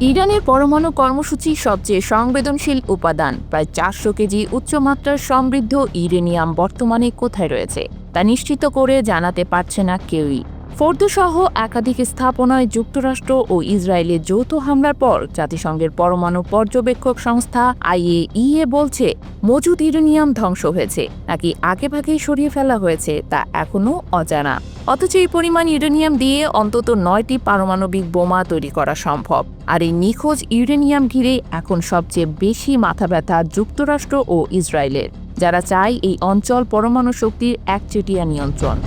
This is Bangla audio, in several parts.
ইরানের পরমাণু কর্মসূচি সবচেয়ে সংবেদনশীল উপাদান। প্রায় চারশো কেজি উচ্চমাত্রার সমৃদ্ধ ইউরেনিয়াম বর্তমানে কোথায় রয়েছে, তা নিশ্চিত করে জানাতে পারছে না কেউই। ফোর্দসহ একাধিক স্থাপনায় যুক্তরাষ্ট্র ও ইসরায়েলের যৌথ হামলার পর জাতিসংঘের পরমাণু পর্যবেক্ষক সংস্থা আইএইএ বলছে, মজুদ ইউরেনিয়াম ধ্বংস হয়েছে, নাকি আগে আগেভাগেই সরিয়ে ফেলা হয়েছে তা এখনও অজানা। অথচ এই পরিমাণ ইউরেনিয়াম দিয়ে অন্তত নয়টি পারমাণবিক বোমা তৈরি করা সম্ভব। আর এই নিখোঁজ ইউরেনিয়াম ঘিরে এখন সবচেয়ে বেশি মাথা ব্যথা যুক্তরাষ্ট্র ও ইসরায়েলের, যারা চায় এই অঞ্চল পরমাণু শক্তির একচেটিয়া নিয়ন্ত্রণ।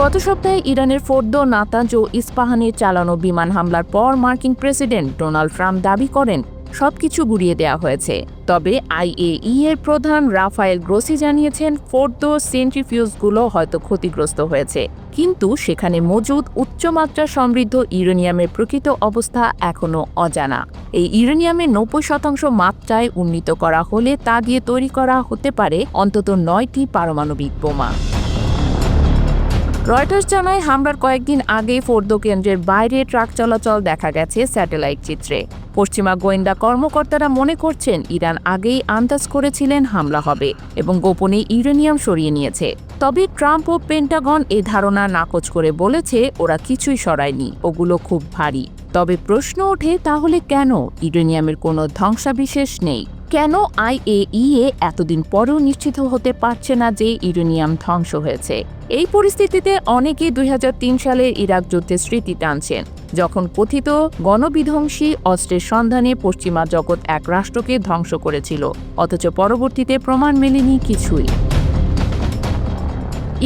গত সপ্তাহে ইরানের ফোর্দো নাতাজ ও ইস্পাহানে চালানো বিমান হামলার পর মার্কিন প্রেসিডেন্ট ডোনাল্ড ট্রাম্প দাবি করেন, সবকিছু গুড়িয়ে দেওয়া হয়েছে। তবে আইএই এর প্রধান রাফায়েল গ্রোসি জানিয়েছেন, ফোর্দো সেন্ট্রিফিউজগুলো হয়তো ক্ষতিগ্রস্ত হয়েছে। কিন্তু সেখানে মজুদ উচ্চমাত্রা সমৃদ্ধ ইউরেনিয়ামের প্রকৃত অবস্থা এখনও অজানা। এই ইউরেনিয়ামের নব্বই শতাংশ মাত্রায় উন্নীত করা হলে তা দিয়ে তৈরি করা হতে পারে অন্তত নয়টি পারমাণবিক বোমা। রয়টার্স জানায়, হামলার কয়েকদিন আগে ফোর্দো কেন্দ্রের বাইরে ট্রাক চলাচল দেখা গেছে স্যাটেলাইট চিত্রে। পশ্চিমা গোয়েন্দা কর্মকর্তারা মনে করছেন, ইরান আগেই আন্দাজ করেছিলেন হামলা হবে এবং গোপনে ইউরেনিয়াম সরিয়ে নিয়েছে। তবে ট্রাম্প ও পেন্টাগন এ ধারণা নাকচ করে বলেছে, ওরা কিছুই সরায়নি, ওগুলো খুব ভারী। তবে প্রশ্ন ওঠে, তাহলে কেন ইউরেনিয়ামের কোনো ধ্বংসাবিশেষ নেই? কেন আইএইএ এতদিন পরেও নিশ্চিত হতে পারছে না যে ইউরেনিয়াম ধ্বংস হয়েছে? এই পরিস্থিতিতে অনেকে দুই সালের ইরাক যুদ্ধের স্মৃতি টানছেন, যখন কথিত গণবিধ্বংসী অস্ত্রের সন্ধানে পশ্চিমা জগৎ এক রাষ্ট্রকে ধ্বংস করেছিল, অথচ পরবর্তীতে প্রমাণ মেলেনি কিছুই।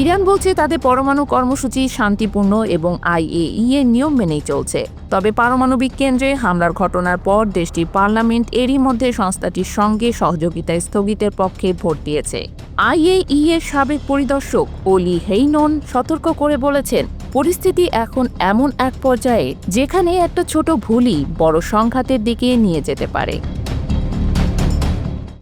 ইরান বলছে তাদের পরমাণু কর্মসূচি শান্তিপূর্ণ এবং আইএই নিয়ম মেনেই চলছে। তবে পারমাণবিক কেন্দ্রে হামলার ঘটনার পর দেশটির পার্লামেন্ট এরই মধ্যে সংস্থাটির সঙ্গে সহযোগিতা স্থগিতের পক্ষে ভোট দিয়েছে। আইএই সাবেক পরিদর্শক ওলি হেইনন সতর্ক করে বলেছেন, পরিস্থিতি এখন এমন এক পর্যায়ে যেখানে একটা ছোট ভুলই বড় সংঘাতের দিকে নিয়ে যেতে পারে।